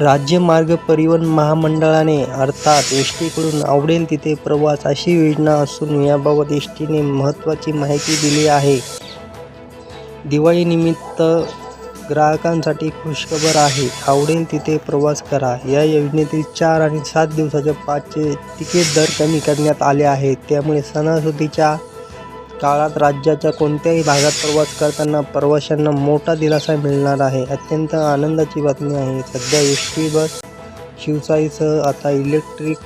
राज्य मार्ग परिवहन महामंडळाने अर्थात एस टीकडून आवडेल तिथे प्रवास अशी योजना असून याबाबत एस टीने महत्त्वाची माहिती दिली आहे. दिवाळीनिमित्त ग्राहकांसाठी खुशखबर आहे. आवडेल तिथे प्रवास करा. या योजनेतील चार आणि सात दिवसाच्या पाचचे तिकीट दर कमी करण्यात आले आहेत. त्यामुळे सणासुदीच्या काळात राज्याच्या कोणत्याही भागात प्रवास करताना प्रवाशांना मोठा दिलासा मिळणार आहे. अत्यंत आनंदाची बातमी आहे. सध्या एस टी बस शिवसाईसह आता इलेक्ट्रिक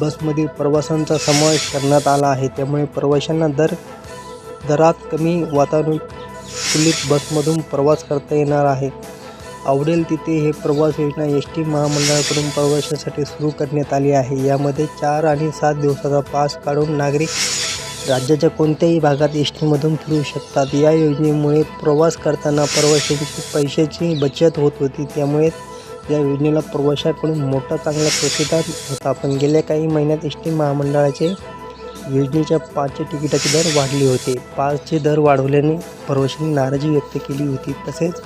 बसमधील प्रवासांचा समावेश करण्यात आला आहे. त्यामुळे प्रवाशांना दर दरात कमी वातानुकूलित बसमधून प्रवास करता येणार आहे. आवडेल तिथे हे प्रवास योजना एस टी महामंडळाकडून प्रवाशासाठी सुरू करण्यात आली आहे. यामध्ये चार आणि सात दिवसाचा पास काढून नागरिक राज्याच्या कोणत्याही भागात एस टीमधून फिरू शकतात. या योजनेमुळे प्रवास करताना प्रवाशांची पैशाची बचत होत होती. त्यामुळे या योजनेला प्रवाशाकडून मोठा चांगला प्रतिसाद होता. पण गेल्या काही महिन्यात एस टी महामंडळाचे योजनेच्या पाचचे तिकिटाचे दर वाढले होते. पाचचे दर वाढवल्याने प्रवाशांनी नाराजी व्यक्त केली होती. तसेच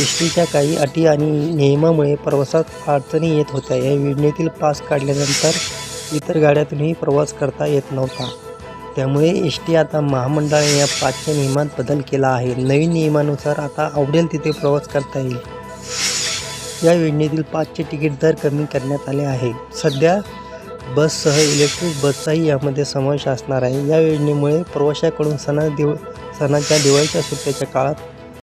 एस टीच्या काही अटी आणि नियमामुळे प्रवासात अडचणी येत होत्या. या योजनेतील पास काढल्यानंतर इतर गाड्यातूनही प्रवास करता येत नव्हता. त्यामुळे एस टी आता महामंडळाने या पाचच्या नियमात बदल केला आहे. नवीन नियमानुसार आता आवडेल तिथे प्रवास करता येईल. या योजनेतील पाचचे तिकीट दर कमी करण्यात आले आहे. सध्या बससह इलेक्ट्रिक बसचाही यामध्ये समावेश असणार आहे. या योजनेमुळे प्रवाशाकडून सणा दिव सणाच्या दिवाळीच्या सुट्ट्याच्या काळात